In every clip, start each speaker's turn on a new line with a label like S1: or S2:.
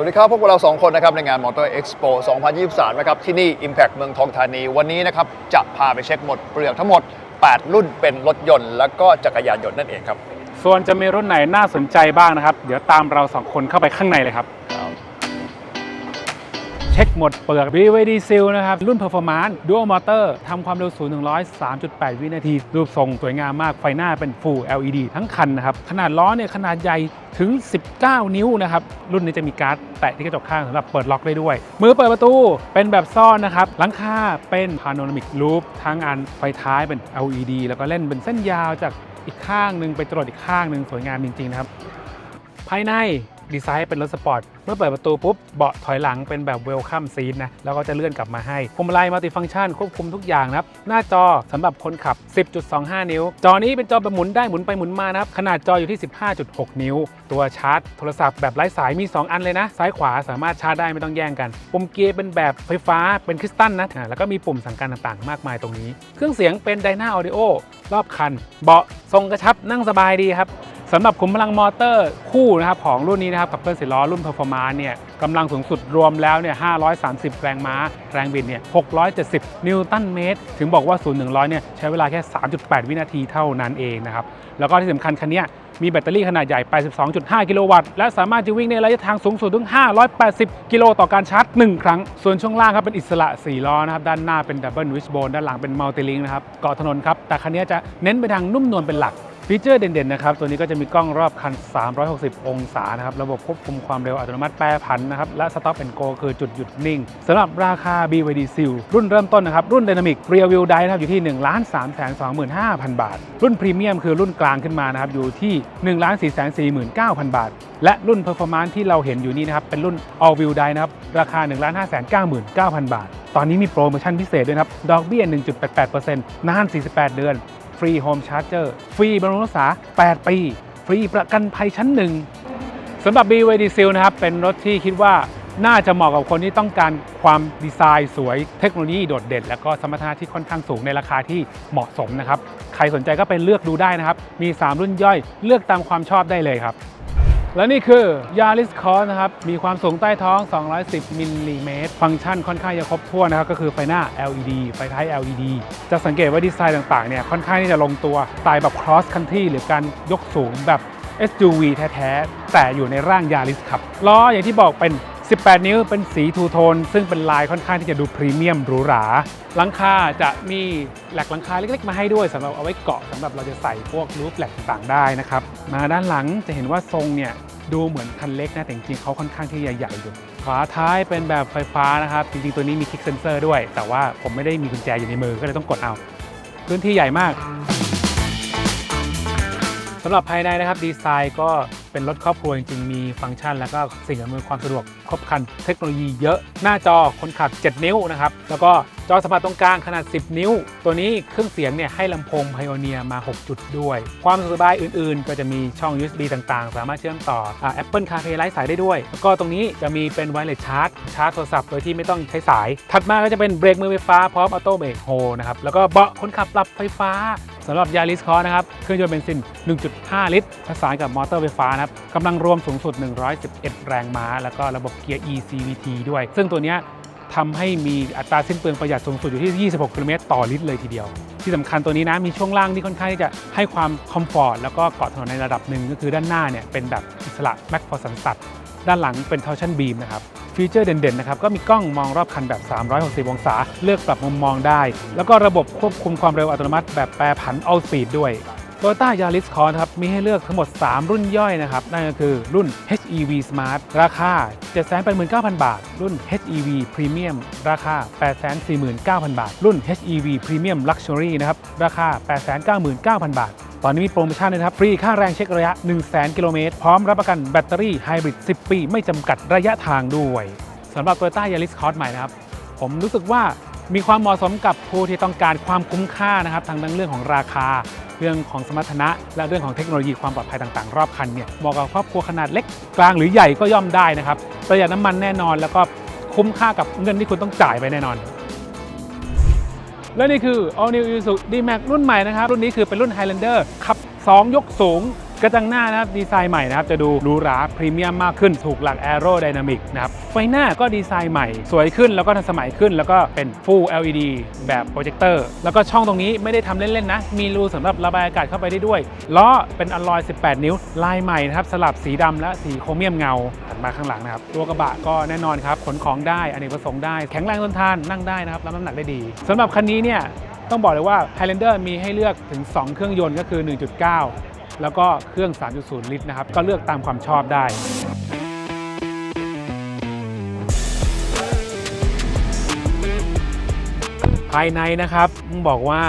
S1: วัสดีครับ พวกเราสองคนนะครับในงาน Motor Expo 2023 นะครับที่นี่ Impact เมืองทองธานี วันนี้นะครับจะพาไปเช็คหมดเปลือกทั้งหมด 8 รุ่นเป็นรถยนต์ และก็จักรยานยนต์นั่นเองครับ
S2: ส่วนจะมีรุ่นไหนน่าสนใจบ้างนะครับ เดี๋ยวตามเราสองคนเข้าไปข้างในเลยครับ ช็คหมดเปลือก BYD Seal นะครับ รุ่น Performance Dual Motor ทำความเร็ว0 1 0 3.8 วินาที รูปทรงสวยงามมากไฟหน้าเป็น Full LED ทั้งคันนะครับ ขนาดล้อเนี่ยขนาดใหญ่ถึง 19 นิ้วนะครับ รุ่นนี้จะมีการ์ดแตะที่กระจกข้างสำหรับเปิดล็อกได้ด้วย มือเปิดประตูเป็นแบบซ่อนนะครับหลังคาเป็น Panoramic Roof ทั้งอันไฟท้ายเป็น LED แล้วก็เล่นเป็นเส้นยาวจากอีกข้างหนึ่งไปจรดอีกข้างหนึ่งสวยงามจริงๆนะครับ ภายใน ดีไซน์เป็นรถสปอร์ต เมื่อเปิดประตูปุ๊บ เบาะถอยหลังเป็นแบบเวลคัมซีทนะ แล้วก็จะเลื่อนกลับมาให้พวงมาลัยมัลติฟังก์ชันควบคุมทุกอย่างนะครับ หน้าจอสำหรับคนขับ 10.25 นิ้ว จอนี้เป็นจอแบบหมุนได้หมุนไปหมุนมานะครับ ขนาดจออยู่ที่ 15.6 นิ้ว ตัวชาร์จโทรศัพท์แบบไร้สายมี 2 อันเลยนะ ซ้ายขวาสามารถชาร์จได้ไม่ต้องแย่งกัน ปุ่มเกียร์เป็นแบบไฟฟ้าเป็นคริสตัลนะ แล้วก็มีปุ่มสั่งการต่างๆ มากมายตรงนี้ เครื่องเสียงเป็นไดนาออดิโอรอบคัน เบาะทรงกระชับนั่งสบายดีครับ สำหรับขุมพลังมอเตอร์คู่นะครับของรุ่นนี้นะครับกับเครื่องสี่ล้อรุ่น Performance เนี่ยกำลังสูงสุดรวมแล้วเนี่ย 530 แรงม้า แรงบิดเนี่ย 670 นิวตันเมตร ถึงบอกว่า 0 100 เนี่ยใช้เวลาแค่ 3.8 วินาทีเท่านั้นเองนะครับ แล้วก็ที่สำคัญคันนี้มีแบตเตอรี่ขนาดใหญ่82.5 กิโลวัตต์ และสามารถจะวิ่งในระยะทางสูงสุดถึง 580 กิโลต่อการชาร์จ 1 ครั้ง ส่วนช่วงล่างครับเป็นอิสระ 4 ล้อนะครับ ด้านหน้าเป็นดับเบิลวิชโบนด้านหลังเป็นมัลติลิงนะครับเกาะถนนครับ แต่คันนี้จะเน้นไปทางนุ่มนวลเป็นหลัก ฟีเจอร์เด่นๆนะครับ ตัวนี้ก็จะมีกล้องรอบคัน 360 องศานะครับ ระบบควบคุมความเร็วอัตโนมัติแปรผันนะครับ และ Stop and Go คือจุดหยุดนิ่งสำหรับราคา BYD Seal รุ่นเริ่มต้นนะครับ รุ่น Dynamic Rear Wheel Drive นะครับอยู่ที่ 1 3 2 5 0 0 0บาท รุ่นพรีเมียมคือรุ่นกลางขึ้นมานะครับ อยู่ที่ 1 4 4 9 0 0 0 บาท และรุ่น Performance ที่เราเห็นอยู่นี้นะครับ เป็นรุ่น All Wheel Drive นะครับ ราคา 1 5 9 9 0 0 0บาท ตอนนี้มีโปรโมชั่นพิเศษด้วยครับ ดอกเบี้ย 1.88%นาน 48 เดือน ฟรีโฮมชาร์จเจอร์ฟรีบำรุงรักษา 8 ปี ฟรีประกันภัยชั้นหนึ่งสำหรับ BYD Seal นะครับ เป็นรถที่คิดว่าน่าจะเหมาะกับคนที่ต้องการความดีไซน์สวยเทคโนโลยีโดดเด่น และก็สมรรถนะที่ค่อนข้างสูงในราคาที่เหมาะสมนะครับ ใครสนใจก็ไปเลือกดูได้นะครับ มี 3 รุ่นย่อยเลือกตามความชอบได้เลยครับ และนี่คือยาริสคอร์นะครับ มีความสูงใต้ท้อง 210มิลลิเมตร ฟังก์ชันค่อนข้างจะครบถ้วนนะครับ ก็คือไฟหน้า LED ไฟท้าย LED จะสังเกตว่าดีไซน์ต่างๆเนี่ยค่อนข้างที่จะลงตัวสไตล์แบบ cross country หรือการยกสูงแบบ SUV แท้ ๆ แต่อยู่ในร่างยาริสครับล้ออย่างที่บอกเป็น 18 นิ้วเป็นสีทูโทน ซึ่งเป็นลายค่อนข้างที่จะดูพรีเมียมหรูหราหลังคาจะมีแหลกหลังคาเล็กๆ มาให้ด้วยสำหรับเอาไว้เกาะสำหรับเราจะใส่พวกรูฟแหลกต่างๆได้นะครับ มาด้านหลังจะเห็นว่าทรงเนี่ยดูเหมือนคันเล็กนะแต่จริงๆเขาค่อนข้างที่จะใหญ่อยู่ฝาท้ายเป็นแบบไฟฟ้านะครับ จริงๆตัวนี้มีคลิกเซนเซอร์ด้วย แต่ว่าผมไม่ได้มีกุญแจอยู่ในมือก็เลยต้องกดเอา พื้นที่ใหญ่มากสำหรับภายในนะครับดีไซน์ก็ เป็นรถครอบครัวจริงๆ มีฟังก์ชัน แล้วก็สิ่งอำนวยความสะดวกครบครันเทคโนโลยีเยอะ หน้าจอคนขับ 7 นิ้วนะครับ แล้วก็จอสัมผัสตรงกลางขนาด 10 นิ้ว ตัวนี้เครื่องเสียงเนี่ยให้ลำโพง Pioneer มา 6 จุดด้วย ความสบายอื่นๆ ก็จะมีช่อง USB ต่างๆ สามารถเชื่อมต่ออ Apple CarPlay ไร้สายได้ด้วย แล้วก็ตรงนี้จะมีเป็น Wireless Charge ชาร์จโทรศัพท์โดยที่ไม่ต้องใช้สาย ถัดมาก็จะเป็นเบรกมือไฟฟ้าพร้อมออโต้เบรกโฮนะครับแล้วก็เบาะคนขับปรับไฟฟ้า สำหรับ Yaris Cross นะครับเครื่องยนต์เบนซิน 1.5 ลิตรผสานกับมอเตอร์ไฟฟ้านะครับกำลังรวมสูงสุด 111 แรงม้า แล้วก็ระบบเกียร์ eCVT ด้วย ซึ่งตัวนี้ทำให้มีอัตราสิ้นเปลืองประหยัดสูงสุดอยู่ที่ 26 กิโลเมตรต่อลิตรเลยทีเดียว ที่สำคัญตัวนี้นะมีช่วงล่างที่ค่อนข้างที่จะให้ความคอมฟอร์ตแล้วก็เกาะถนนในระดับหนึ่งก็คือด้านหน้าเนี่ยเป็นแบบอิสระแม็กฟอร์สันสัต ด้านหลังเป็นทอร์ชันบีมนะครับฟีเจอร์เด่นๆนะครับก็มีกล้องมองรอบคันแบบ 360 องศา เลือกปรับมุมมองได้ แล้วก็ระบบควบคุมความเร็วอัตโนมัติแบบแปรผัน All Speed ด้วย Toyota Yaris Cross ครับมีให้เลือกทั้งหมด 3 รุ่นย่อยนะครับ นั่นก็คือรุ่น HEV Smart ราคา 789,000 บาท รุ่น HEV Premium ราคา 849,000 บาท รุ่น HEV Premium Luxury นะครับ ราคา 899,000 บาท ตอนนี้มีโปรโมชั่นเลยนะครับฟรีค่าแรงเช็คระยะ 100,000 กิโลเมตร พร้อมรับประกันแบตเตอรี่ไฮบริด 10 ปี ไม่จำกัดระยะทางด้วยสำหรับ Toyota Yaris Cross ใหม่นะครับ ผมรู้สึกว่ามีความเหมาะสมกับผู้ที่ต้องการความคุ้มค่านะครับทั้งเรื่องของราคา เรื่องของสมรรถนะ และเรื่องของเทคโนโลยีความปลอดภัยต่างๆ รอบคันเนี่ยเหมาะกับครอบครัวขนาดเล็กกลางหรือใหญ่ก็ย่อมได้นะครับประหยัดน้ำมันแน่นอน แล้วก็คุ้มค่ากับเงินที่คุณต้องจ่ายไปแน่นอน และนี่คือ All New Isuzu D-Max รุ่นใหม่นะครับ รุ่นนี้คือเป็นรุ่น Highlander ขับ 2 ยกสูง กระจังหน้านะครับดีไซน์ใหม่นะครับจะดูหรูหราพรีเมียมมากขึ้นถูกหลักแอโร d y นามิกนะครับไฟหน้าก็ดีไซน์ใหม่ สวยขึ้นแล้วก็ทันสมัยขึ้น แล้วก็เป็น Full LED แบบโปรเจคเตอร์แล้วก็ช่องตรงนี้ไม่ได้ทำเล่นๆนะ มีรูสำหรับระบายอากาศเข้าไปได้ด้วยล้อเป็นอลลอย 18 นิ้ว ลายใหม่นะครับสลับสีดำและสีโครเมียมเงาถัดมาข้างหลังนะครับตัวกระบะก็แน่นอนครับขนของได้อเนกประสงค์ได้แข็งแรงทนทานนั่งได้นะครับรับน้ำหนักได้ดีสำหรับคันนี้เนี่ยต้องบอกเลยว่า Highlander มีให้เลือกถึง 2 เครื่องยนต์ก็คือ 1.9 แล้วก็เครื่อง 3.0 ลิตรนะครับ ก็เลือกตามความชอบได้ภายในนะครับต้องบอกว่า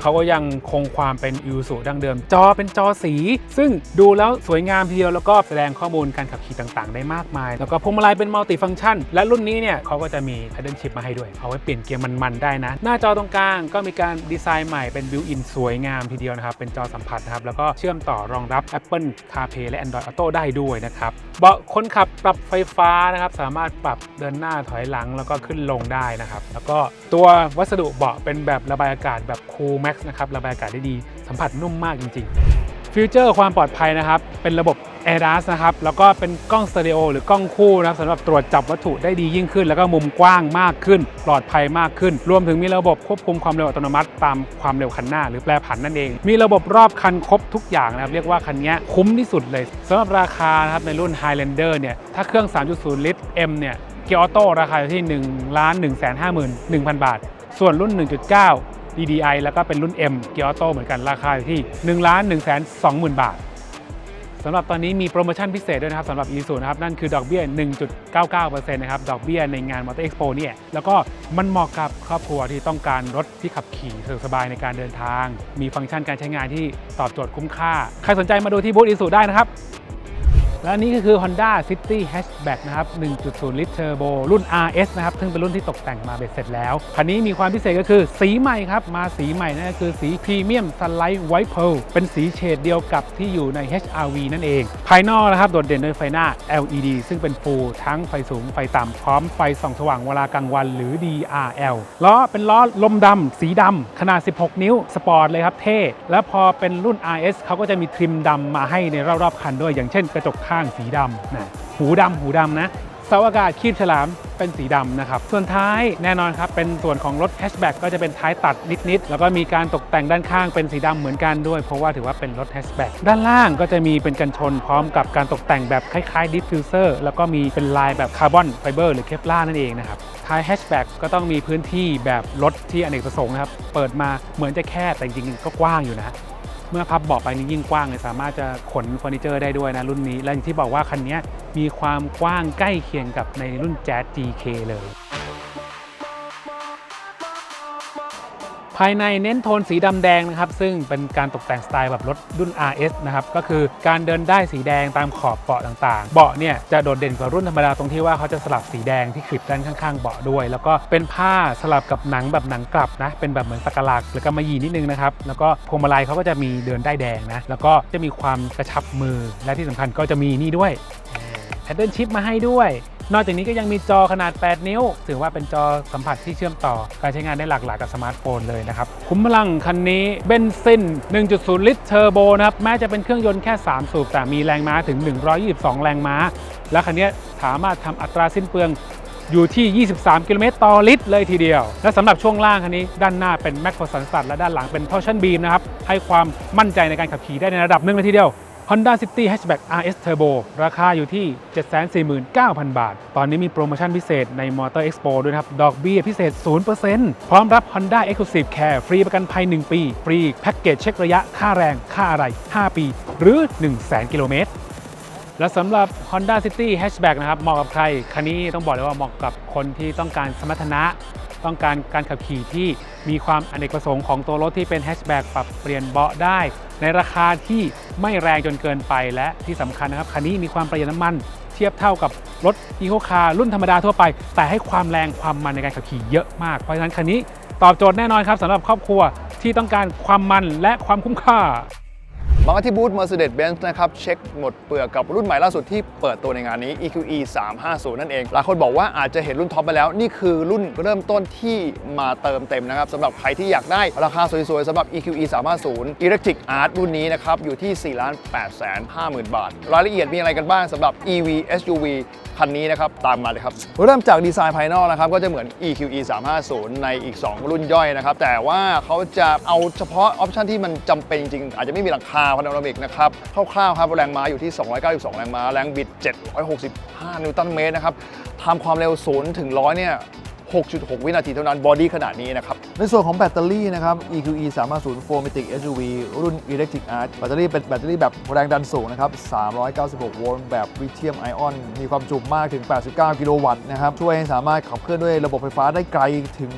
S2: เขาก็ยังคงความเป็นอิวสุดั้งเดิม จอเป็นจอสี ซึ่งดูแล้วสวยงามทีเดียวแล้วก็แสดงข้อมูลการขับขี่ต่างๆ ได้มากมาย แล้วก็พวงมาลัยเป็นมัลติฟังก์ชัน และรุ่นนี้เนี่ยเขาก็จะมี paddle shift มาให้ด้วย เอาไว้เปลี่ยนเกียร์มันๆได้นะ หน้าจอตรงกลางก็มีการดีไซน์ใหม่เป็น built in สวยงามทีเดียวนะครับเป็นจอสัมผัสนะครับแล้วก็เชื่อมต่อรองรับ Apple CarPlay และ Android Auto ได้ด้วยนะครับเบาะคนขับปรับไฟฟ้านะครับสามารถปรับเดินหน้าถอยหลังแล้วก็ขึ้นลงได้นะครับแล้วก็ตัววัสดุเบาะเป็นแบบระบายอากาศแบบ Cool Max นะครับระบายอากาศได้ดี สัมผัสนุ่มมากจริงๆ ฟิวเจอร์ความปลอดภัยนะครับ เป็นระบบ ADAS นะครับ แล้วก็เป็นกล้องสเตอริโอหรือกล้องคู่นะครับสำหรับตรวจจับวัตถุได้ดียิ่งขึ้น แล้วก็มุมกว้างมากขึ้น ปลอดภัยมากขึ้น รวมถึงมีระบบควบคุมความเร็วอัตโนมัติ ตามความเร็วคันหน้า หรือแปรผันนั่นเอง มีระบบรอบคันครบทุกอย่างนะครับ เรียกว่าคันนี้คุ้มที่สุดเลยสำหรับราคานะครับในรุ่น Highlander เนี่ย ถ้าเครื่อง 3.0 ลิตร M เนี่ย เกียร์ออโต้ราคาอยู่ที่1ล้าน1 5 1 0 0 0 บาท ส่วนรุ่น 1.9 DDI แล้วก็เป็นรุ่น M เกียร์ออโต้เหมือนกันราคาอยู่ที่1ล้าน1 2 0 0 0 0 บาทสำหรับตอนนี้มีโปรโมชั่นพิเศษด้วยนะครับสำหรับ e ูนะครับ นั่นคือดอกเบี้ย 1.99%นะครับ ดอกเบี้ยในงาน Motor Expo เนี่ย แล้วก็มันเหมาะกับครอบครัวที่ต้องการรถที่ขับขี่สะดวกสบายในการเดินทาง มีฟังก์ชันการใช้งานที่ตอบโจทย์คุ้มค่า ใครสนใจมาดูที่บูธ e ูได้นะครับ และอันนี้ก็คือ Honda City Hatchback นะครับ 1.0 ลิตรเทอร์โบรุ่น RS นะครับ ซึ่งเป็นรุ่นที่ตกแต่งมาเบ็ดเสร็จแล้ว คันนี้มีความพิเศษก็คือสีใหม่ครับ มาสีใหม่นั่นก็คือสี Premium Sunlight White Pearl เป็นสีเฉดเดียวกับที่อยู่ใน HRV นั่นเอง ภายนอกนะครับ โดดเด่นด้วยไฟหน้า LED ซึ่งเป็นฟูลทั้งไฟสูงไฟต่ำพร้อมไฟส่องสว่างเวลากลางวันหรือ DRL ล้อเป็นล้อลมดำสีดำขนาด 16 นิ้วสปอร์ตเลยครับเท่ แล้วพอเป็นรุ่น RS เขาก็จะมีทริมดำมาให้ในรอบๆคันด้วย อย่างเช่นกระจกข้างสีดำนะหูดำหูดำนะเสาอากาศคีบฉลามเป็นสีดำนะครับ ส่วนท้ายแน่นอนครับ เป็นส่วนของรถแฮชแบ็กก็จะเป็นท้ายตัดนิด ๆ แล้วก็มีการตกแต่งด้านข้างเป็นสีดำเหมือนกันด้วย เพราะว่าถือว่าเป็นรถแฮชแบ็กด้านล่างก็จะมีเป็นกันชนพร้อมกับการตกแต่งแบบคล้าย ๆ ดิฟฟิวเซอร์แล้วก็มีเป็นลายแบบคาร์บอนไฟเบอร์หรือเคปลานั่นเองนะครับท้ายแฮชแบ็กก็ต้องมีพื้นที่แบบรถที่อเนกประสงค์นะครับเปิดมาเหมือนจะแค่แต่จริงๆก็กว้างอยู่นะ เมื่อพับเบาะไปนี่ยิ่งกว้างเลยสามารถจะขนเฟอร์นิเจอร์ได้ด้วยนะรุ่นนี้ และอย่างที่บอกว่าคันนี้มีความกว้างใกล้เคียงกับในรุ่น Jazz GK เลย ภายในเน้นโทนสีดำแดงนะครับ ซึ่งเป็นการตกแต่งสไตล์แบบรถรุ่น RS นะครับ ก็คือการเดินได้สีแดงตามขอบเบาะต่างๆ เบาะเนี่ยจะโดดเด่นกว่ารุ่นธรรมดาตรงที่ว่าเขาจะสลับสีแดงที่คลิปด้านข้างๆเบาะด้วย แล้วก็เป็นผ้าสลับกับหนังแบบหนังกลับนะ เป็นแบบเหมือนสักหลักหรือกำมะหยี่นิดนึงนะครับ แล้วก็พวงมาลัยเขาก็จะมีเดินได้แดงนะ แล้วก็จะมีความกระชับมือ และที่สำคัญก็จะมีนี่ด้วยแพดเดิลชิพมาให้ด้วย นอกจากนี้ก็ยังมีจอขนาด 8 นิ้ว ถือว่าเป็นจอสัมผัสที่เชื่อมต่อ การใช้งานได้หลากหลายกับสมาร์ทโฟนเลยนะครับ คุ้มพลังคันนี้เบนซิน 1.0 ลิตรเทอร์โบนะครับ แม้จะเป็นเครื่องยนต์แค่ 3 สูบ แต่มีแรงม้าถึง 122 แรงม้า และคันนี้สามารถทำอัตราสิ้นเปลืองอยู่ที่ 23 กิโลเมตรต่อลิตรเลยทีเดียว และสำหรับช่วงล่างคันนี้ ด้านหน้าเป็นแม็กโคสันสัตและด้านหลังเป็น Torsion Beam นะครับ ให้ความมั่นใจในการขับขี่ได้ในระดับหนึ่งเลยทีเดียว Honda City Hatchback RS Turbo ราคาอยู่ที่ 749,000 บาท ตอนนี้มีโปรโมชั่นพิเศษใน Motor Expo ด้วยครับ ดอกเบี้ยพิเศษ 0%พร้อมรับ Honda Exclusive Care ฟรีประกันภัย 1 ปี ฟรีแพ็กเกจเช็คระยะ ค่าแรง ค่าอะไร 5 ปี หรือ 100,000 กิโลเมตร และสำหรับ Honda City Hatchback นะครับเหมาะกับใคร คันนี้ต้องบอกเลยว่าเหมาะกับคนที่ต้องการสมรรถนะ ต้องการการขับขี่ที่มีความอเนกประสงค์ของตัวรถที่เป็นแฮชแบ็กปรับเปลี่ยนเบาะได้ ในราคาที่ไม่แรงจนเกินไปและที่สำคัญนะครับ คันนี้มีความประหยัดน้ำมัน เทียบเท่ากับรถอีโคคาร์รุ่นธรรมดาทั่วไป แต่ให้ความแรงความมันในการขับขี่เยอะมากเพราะฉะนั้นคันนี้ตอบโจทย์แน่นอนครับสำหรับครอบครัวที่ต้องการความมันและความคุ้มค่า
S1: มาที่บูธ Mercedes-Benz นะครับ เช็คหมดเปลือกกับรุ่นใหม่ล่าสุดที่เปิดตัวในงานนี้ EQE 350 นั่นเอง หลายคนบอกว่าอาจจะเห็นรุ่นท็อปไปแล้ว นี่คือรุ่นเริ่มต้นที่มาเติมเต็มนะครับสำหรับใครที่อยากได้ราคาสวยๆสำหรับ EQE 350 Electric Art รุ่นนี้นะครับ อยู่ที่ 4 8 5 0 0 0 0 บาท รายละเอียดมีอะไรกันบ้างสำหรับ EV SUV คันนี้นะครับตามมาเลยครับ เริ่มจากดีไซน์ภายนอกนะครับก็จะเหมือน EQE 350 ในอีก 2 รุ่นย่อยนะครับแต่ว่าเขาจะเอาเฉพาะออปชันที่มันจำเป็นจริงๆอาจจะไม่มีหลังคาพาโนรามิกนะครับคร่าวๆครับแรงม้าอยู่ที่ 292 แรงม้า แรงบิด 765 นิวตันเมตรนะครับทำความเร็ว0ถึง100 เนี่ย 6.6 วินาทีเท่านั้นบอดี้ขนาดนี้นะครับ ในส่วนของแบตเตอรี่นะครับ EQE 350 4matic SUV รุ่น Electric Art แบตเตอรี่เป็นแบตเตอรี่แบบแรงดันสูงนะครับ 396 โวลต์แบบลิเธียมไอออน มีความจุมากถึง 89 กิโลวัตต์นะครับ ช่วยให้สามารถขับเคลื่อนด้วยระบบไฟฟ้าได้ไกลถึง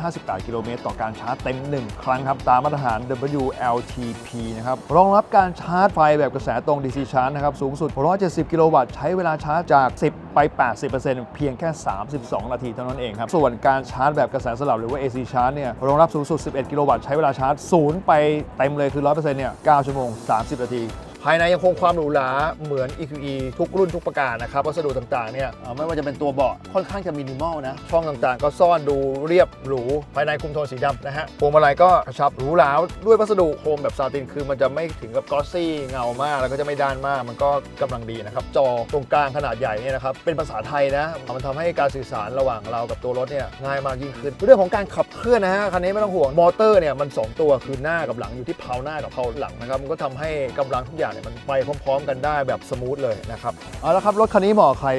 S1: 558 กิโลเมตรต่อการชาร์จเต็ม 1 ครั้งครับ ตามมาตรฐาน WLTP นะครับ รองรับการชาร์จไฟแบบกระแสตรง DC Charge นะครับ สูงสุด 170 กิโลวัตต์ ใช้เวลาชาร์จจาก 10 ไป 80%เพียงแค่ 32 นาทีเท่านั้นเองครับ ส่วนการชาร์จแบบกระแสสลับหรือว่า AC Charge เนี่ย รองรับสูงสุด 11 กิโลวัตต์ ใช้เวลาชาร์จ 0 ไปเต็มเลยคือ 100%เนี่ย 9 ชั่วโมง 30 นาที ภายในยังคงความหรูหราเหมือน EQE ทุกรุ่นทุกประการนะครับ วัสดุต่างๆเนี่ยเอ่อไม่ว่าจะเป็นตัวเบาะค่อนข้างจะมินิมอลนะ ช่องต่างๆ ก็ซ่อนดูเรียบหรู ภายในคุมโทนสีดำนะฮะพวงมาลัยก็กระชับหรูหราด้วยวัสดุโครมแบบซาตินคือมันจะไม่ถึงกับกลอสซี่เงามาก แล้วก็จะไม่ด้านมาก มันก็กำลังดีนะครับจอตรงกลางขนาดใหญ่เนี่ยนะครับเป็นภาษาไทยนะมันทำให้การสื่อสารระหว่างเรากับตัวรถเนี่ยง่ายมากยิ่งขึ้น เรื่องของการขับเคลื่อนนะฮะคันนี้ไม่ต้องห่วงมอเตอร์เนี่ยมัน2ตัวคือหน้ากับหลังอยู่ที่เพลาหน้ากับเพลาหลังนะครับมันก็ทำให้กำลังทุกอย่างเนี่ยมันไปพร้อม ๆ กันได้แบบสมูทเลยนะครับ เอาละครับ รถคันนี้เหมาะใคร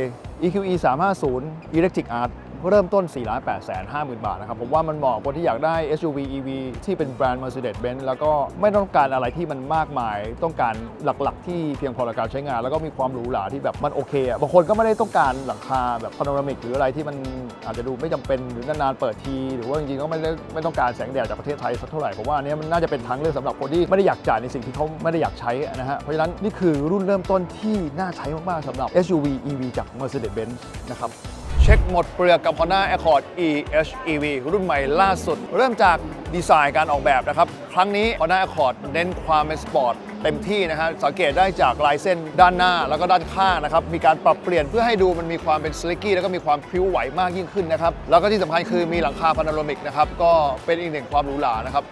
S1: EQE 350 Electric Art เริ่มต้น 4 8 5 0 0 0 บาทนะครับผมว่ามันเหมาะคนที่อยากได้ SUV EV ที่เป็นแบรนด์ Mercedes-Benz แล้วก็ไม่ต้องการอะไรที่มันมากมาย ต้องการหลักๆ ที่เพียงพอต่อการใช้งาน แล้วก็มีความหรูหราที่แบบมันโอเคอะบางคนก็ไม่ได้ต้องการหลังคาแบบพาโนรามิกหรืออะไรที่มันอาจจะดูไม่จำเป็นหรือนานๆเปิดที หรือว่าจริงๆก็ไม่ได้ไม่ต้องการแสงแดดจากประเทศไทยสักเท่าไหร่ผมว่าอันนี้มันน่าจะเป็นทางเลือกสำหรับคนที่ไม่ได้อยากจ่ายในสิ่งที่เขาไม่ได้อยากใช้นะฮะเพราะฉะนั้นนี่คือรุ่นเริ่มต้นที่น่าใช้มากๆสำหรับ SUV EV จาก Mercedes-Benz นะครับ เช็คหมดเปลือกกับ Honda Accord e-HEV รุ่นใหม่ล่าสุด เริ่มจากดีไซน์การออกแบบนะครับ ครั้งนี้ Honda Accord เน้นความเป็นสปอร์ตเต็มที่นะฮะสังเกตได้จากลายเส้นด้านหน้าแล้วก็ด้านข้างนะครับ มีการปรับเปลี่ยนเพื่อให้ดูมันมีความเป็นสลิกกี้แล้วก็มีความพริ้วไหวมากยิ่งขึ้นนะครับ แล้วก็ที่สำคัญคือมีหลังคาพาโนรามิกนะครับ ก็เป็นอีกหนึ่งความหรูหรานะครับ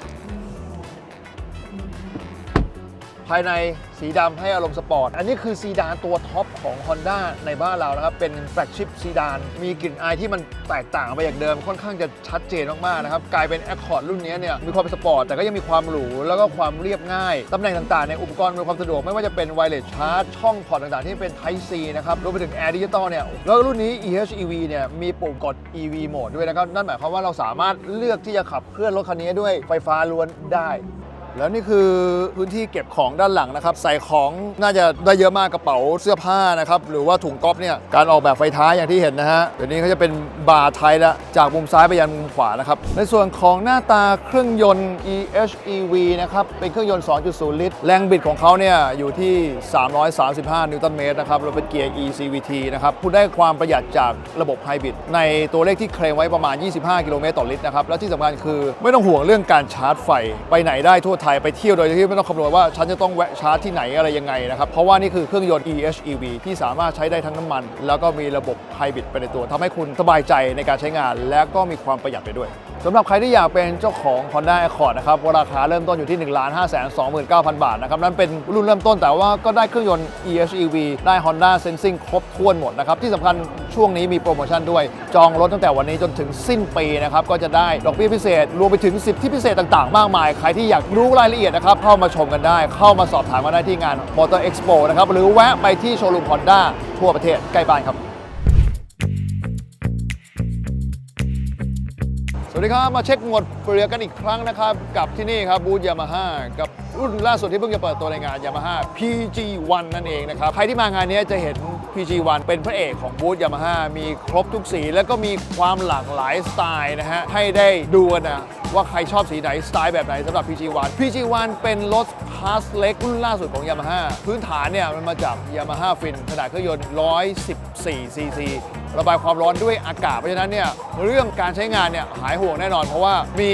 S1: ภายในสีดำให้อารมณ์สปอร์ต อันนี้คือซีดานตัวท็อปของ Honda ในบ้านเรานะครับ เป็นแฟลกชิพซีดาน มีกลิ่นอายที่มันแตกต่างไปจากเดิม ค่อนข้างจะชัดเจนมากๆนะครับ กลายเป็น Accord รุ่นนี้เนี่ยมีความเป็นสปอร์ต แต่ก็ยังมีความหรู แล้วก็ความเรียบง่าย ตำแหน่งต่างๆในอุปกรณ์มีความสะดวก ไม่ว่าจะเป็นไวเลสชาร์จช่องพอร์ตต่างๆ ที่เป็น Type C นะครับรวมไปถึง Air Digital เนี่ยแล้วรุ่นนี้ EHEV เนี่ยมีปุ่มกด EV Mode ด้วยนะครับนั่นหมายความว่าเราสามารถเลือกที่จะขับเคลื่อนรถคันนี้ด้วยไฟฟ้าล้วนได้ แล้วนี่คือพื้นที่เก็บของด้านหลังนะครับใส่ของน่าจะได้เยอะมากกระเป๋าเสื้อผ้านะครับหรือว่าถุงก๊อฟเนี่ยการออกแบบไฟท้ายอย่างที่เห็นนะฮะเดี๋ยวนี้เขาจะเป็นบาร์ไทยละจากมุมซ้ายไปยันมุมขวานะครับในส่วนของหน้าตาเครื่องยนต์ EHEV นะครับเป็นเครื่องยนต์ 2.0 ลิตร แรงบิดของเขาเนี่ยอยู่ที่ 335 นิวตันเมตรนะครับเราเป็นเกียร์ ECVT นะครับคุณได้ความประหยัดจากระบบไฮบริดในตัวเลขที่เคลมไว้ประมาณ 25 กิโลเมตรต่อลิตรนะครับและที่สำคัญคือไม่ต้องห่วงเรื่องการชาร์จไฟไปไหนได้ทั่วไทยไปเที่ยวโดยที่ไม่ต้องคำนวณว่าฉันจะต้องแวะชาร์จที่ไหนอะไรยังไงนะครับ เพราะว่านี่คือเครื่องยนต์ EHEV ที่สามารถใช้ได้ทั้งน้ำมัน แล้วก็มีระบบไฮบริดไปในตัวทำให้คุณสบายใจในการใช้งาน และก็มีความประหยัดไปด้วย สำหรับใครที่อยากเป็นเจ้าของ Honda Accord นะครับราคาเริ่มต้นอยู่ที่ 1 5 2 9 0 0 0 บาทนะครับนั่นเป็นรุ่นเริ่มต้นแต่ว่าก็ได้เครื่องยนต์ EHEV ได้ Honda Sensing ครบถ้วนหมดนะครับ ที่สำคัญช่วงนี้มีโปรโมชั่นด้วย จองรถตั้งแต่วันนี้จนถึงสิ้นปีนะครับ ก็จะได้ดอกเบี้ยพิเศษ รวมไปถึงสิทธิพิเศษต่างๆ มากมาย ใครที่อยากรู้รายละเอียดนะครับ เข้ามาชมกันได้ เข้ามาสอบถามกันได้ที่งาน Motor Expo นะครับหรือแวะไปที่โชว์รูม Honda ทั่วประเทศใกล้บ้านครับ สวัสดีครับ มาเช็คหมดเปลือกกันอีกครั้งนะครับ กับที่นี่ครับบูธยามาฮ่ากับรุ่นล่าสุดที่เพิ่งจะเปิดตัวในงานยามาฮ่า PG1 นั่นเองนะครับ ใครที่มางานนี้จะเห็น PG1 เป็นพระเอกของบูธยามาฮ่ามีครบทุกสี แล้วก็มีความหลากหลายสไตล์นะฮะ ให้ได้ดูนะว่าใครชอบสีไหน สไตล์แบบไหนสำหรับ PG1 PG1 เป็นรถคาสเล็กรุ่นล่าสุดของ Yamaha พื้นฐานเนี่ยมันมาจาก Yamaha Fin ขนาดเครื่องยนต์ 114 cc ระบายความร้อนด้วยอากาศ เพราะฉะนั้นเนี่ยเรื่องการใช้งานเนี่ยหายห่วงแน่นอน เพราะว่ามี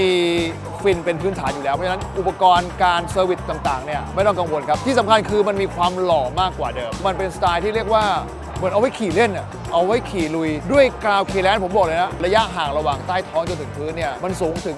S1: ฟินเป็นพื้นฐานอยู่แล้ว เพราะฉะนั้นอุปกรณ์การเซอร์วิสต่างๆเนี่ยไม่ต้องกังวลครับ ที่สำคัญคือมันมีความหล่อมากกว่าเดิม มันเป็นสไตล์ที่เรียกว่า เหมือนเอาไว้ขี่เล่นอะเอาไว้ขี่ลุย ด้วยกราวเคแลนผมบอกเลยนะระยะห่างระหว่างใต้ท้องจนถึงพื้นเนี่ยมันสูงถึง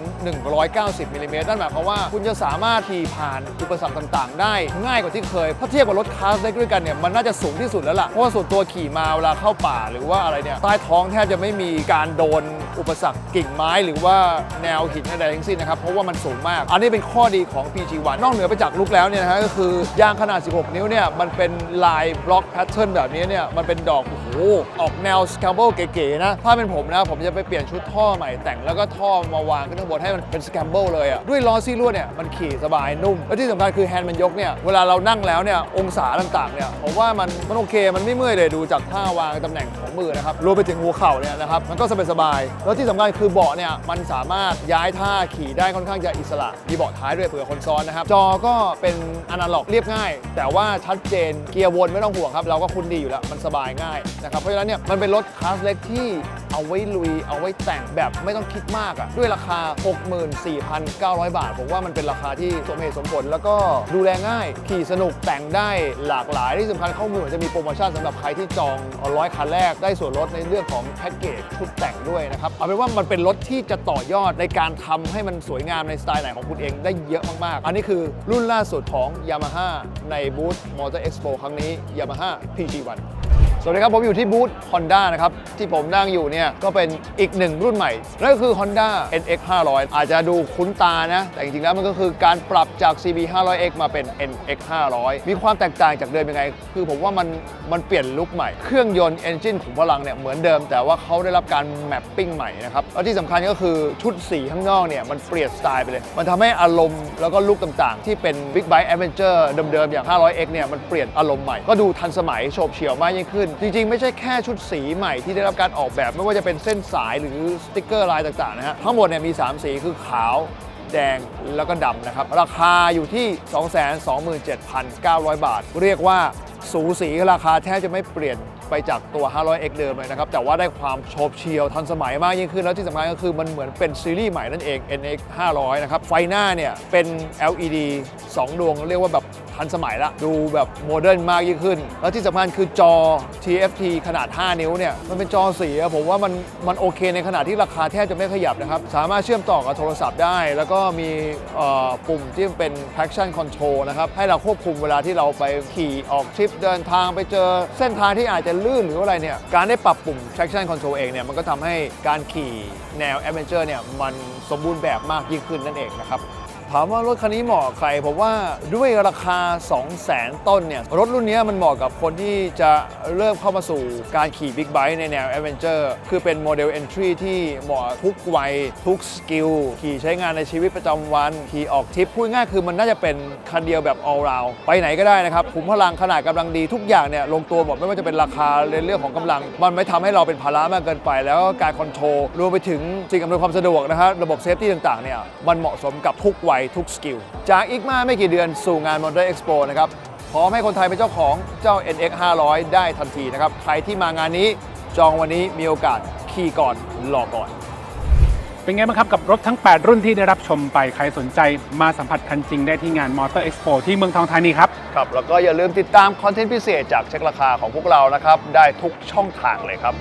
S1: 190มิลลิเมตรนั่นหมายความว่าคุณจะสามารถขี่ผ่านอุปสรรคต่างๆ ได้ง่ายกว่าที่เคยถ้าเทียบกับรถคลาสเล็กด้วยกันเนี่ยมันน่าจะสูงที่สุดแล้วล่ะเพราะว่าส่วนตัวขี่มาเวลาเข้าป่าหรือว่าอะไรเนี่ยใต้ท้องแทบจะไม่มีการโดนอุปสรรคกิ่งไม้หรือว่าแนวหินใดๆทั้งสิ้นนะครับเพราะว่ามันสูงมาก อันนี้เป็นข้อดีของ PG1 นอกเหนือไปจากลุกแล้วเนี่ยนะฮะก็คือยางขนาด 16 นิ้วเนี่ยมันเป็นลายบล็อกแพทเทิร์นแบบนี้เนี่ยมันเป็นดอก หออกแนวสแคมเบิลเก๋ๆนะ ถ้าเป็นผมนะ ผมจะไปเปลี่ยนชุดท่อใหม่แต่งแล้วก็ท่อมาวางขึ้นข้างบนให้มันเป็นสแคมเบิลเลยอะด้วยล้อซี่ลวดเนี่ยมันขี่สบายนุ่ม และที่สำคัญคือแฮนด์มันยกเนี่ยเวลาเรานั่งแล้วเนี่ยองศาต่างๆเนี่ยผมว่ามันมันโอเคมันไม่เมื่อยเลยดูจากท่าวางตำแหน่งของมือนะครับรวมไปถึงหัวเข่าเนี่ยนะครับมันก็สบายๆแล้วที่สำคัญคือเบาะเนี่ยมันสามารถย้ายท่าขี่ได้ค่อนข้างจะอิสระมีเบาะท้ายด้วยเผื่อคนซ้อนนะครับจอก็เป็นอนาล็อกเรียบง่าย แต่ว่าชัดเจนเกียร์วนไม่ต้องห่วงครับเราก็คุ้นดีอยู่แล้วมันสบายง่ายนะครับ เพราะฉะนั้นเนี่ยมันเป็นรถคลาสเล็กที่เอาไว้ลุย เอาไว้แต่งแบบไม่ต้องคิดมากอะด้วยราคา 64,900 บาท ผมว่ามันเป็นราคาที่สมเหตุสมผล แล้วก็ดูแลง่าย ขี่สนุกแต่งได้หลากหลายที่สำคัญข้อมูลจะมีโปรโมชั่นสำหรับใครที่จองร้อยคันแรกได้ส่วนลดในเรื่องของแพ็กเกจชุดแต่งด้วยนะครับเอาเป็นว่ามันเป็นรถที่จะต่อยอดในการทำให้มันสวยงามในสไตล์ไหนของคุณเองได้เยอะมากๆ อันนี้คือรุ่นล่าสุดของ Yamaha ในบูธ Motor Expo ครั้งนี้ Yamaha PG1 สวัสดีครับผมอยู่ที่บูธ Honda นะครับที่ผมนั่งอยู่เนี่ยก็เป็นอีกหนึ่งรุ่นใหม่นั่นก็คือ Honda NX 500 อาจจะดูคุ้นตานะ แต่จริงๆแล้วมันก็คือการปรับจาก CB 500X มาเป็น NX 500 มีความแตกต่างจากเดิมยังไง คือผมว่ามันมันเปลี่ยนลุคใหม่ เครื่องยนต์ Engine ขุมพลังเนี่ยเหมือนเดิม แต่ว่าเขาได้รับการแมปปิ้งใหม่นะครับแล้วที่สำคัญก็คือชุดสีข้างนอกเนี่ยมันเปลี่ยนสไตล์ไปเลย มันทำให้อารมณ์แล้วก็ลุคต่างๆ ที่เป็น Big Bike Adventure เดิมๆอย่าง 500X เนี่ยมันเปลี่ยนอารมณ์ใหม่ก็ดูทันสมัยโฉบเฉี่ยวมากยิ่งขึ้นจริงๆ ไม่ใช่แค่ชุดสีใหม่ที่ได้รับการออกแบบ ไม่ว่าจะเป็นเส้นสายหรือสติ๊กเกอร์ลายต่างๆนะฮะทั้งหมดเนี่ยมี 3 สีคือขาวแดงแล้วก็ดำนะครับ ราคาอยู่ที่ 227,900 บาท เรียกว่าสูสีราคาแทบจะไม่เปลี่ยนไปจากตัว 500X เดิมเลยนะครับ แต่ว่าได้ความโฉบเฉี่ยวทันสมัยมากยิ่งขึ้น แล้วที่สำคัญก็คือมันเหมือนเป็นซีรีส์ใหม่นั่นเอง NX 500 นะครับ ไฟหน้าเนี่ยเป็น LED 2 ดวง เรียกว่าแบบ ทันสมัยละดูแบบโมเดิร์นมากยิ่งขึ้น แล้วที่สำคัญคือจอ TFT ขนาด 5 นิ้วเนี่ยมันเป็นจอสีผมว่ามันมันโอเคในขณะที่ราคาแทบจะไม่ขยับนะครับ สามารถเชื่อมต่อกับโทรศัพท์ได้ แล้วก็มีปุ่มที่เป็น traction control นะครับ ให้เราควบคุมเวลาที่เราไปขี่ออกทริปเดินทางไปเจอเส้นทางที่อาจจะลื่นหรืออะไรเนี่ยการได้ปรับปุ่ม traction control เองเนี่ยมันก็ทำให้การขี่แนว adventure เนี่ยมันสมบูรณ์แบบมากยิ่งขึ้นนั่นเองนะครับ ถามว่ารถคันนี้เหมาะใครผมว่าด้วยราคา 2 0 0 0 0 0ต้นเนี่ย รถรุ่นนี้มันเหมาะกับคนที่จะเริ่มเข้ามาสู่การขี่บิ๊กไบค์ในแนว a อ v e n t u r e คือเป็นโมเดล Entry ที่เหมาะทุกวัย ทุกสกิล ขี่ใช้งานในชีวิตประจำวัน ขี่ออกทริปพูดง่ายคือมันน่าจะเป็นคันเดียวแบบ all round ไปไหนก็ได้นะครับขุมพลังขนาดกำลังดีทุกอย่างเนี่ยลงตัวหมดไม่ว่าจะเป็นราคาเรื่องของกำลัง มันไม่ทำให้เราเป็นภาระมากเกินไป แล้วก็การคอนโทรลรวมไปถึงสิ่งอำนวยความสะดวกนะฮะระบบเซฟตี้ต่างๆเนี่ยมันเหมาะสมกับทุกวัยทุกสกิล จากอีกมาไม่กี่เดือนสู่งาน Motor Expo นะครับ พร้อมให้คนไทยเป็นเจ้าของเจ้า NX 500 ได้ทันทีนะครับ ใครที่มางานนี้จองวันนี้มีโอกาสขี่ก่อนหลอกก่อน
S2: เป็นไงบ้างครับกับรถทั้ง 8 รุ่นที่ได้รับชมไป ใครสนใจมาสัมผัสคันจริงได้ที่งาน Motor Expo ที่เมืองทองธานีครับ
S1: ครับ แล้วก็อย่าลืมติดตามคอนเทนต์พิเศษจากเช็คราคาของพวกเรานะครับ ได้ทุกช่องทางเลยครับ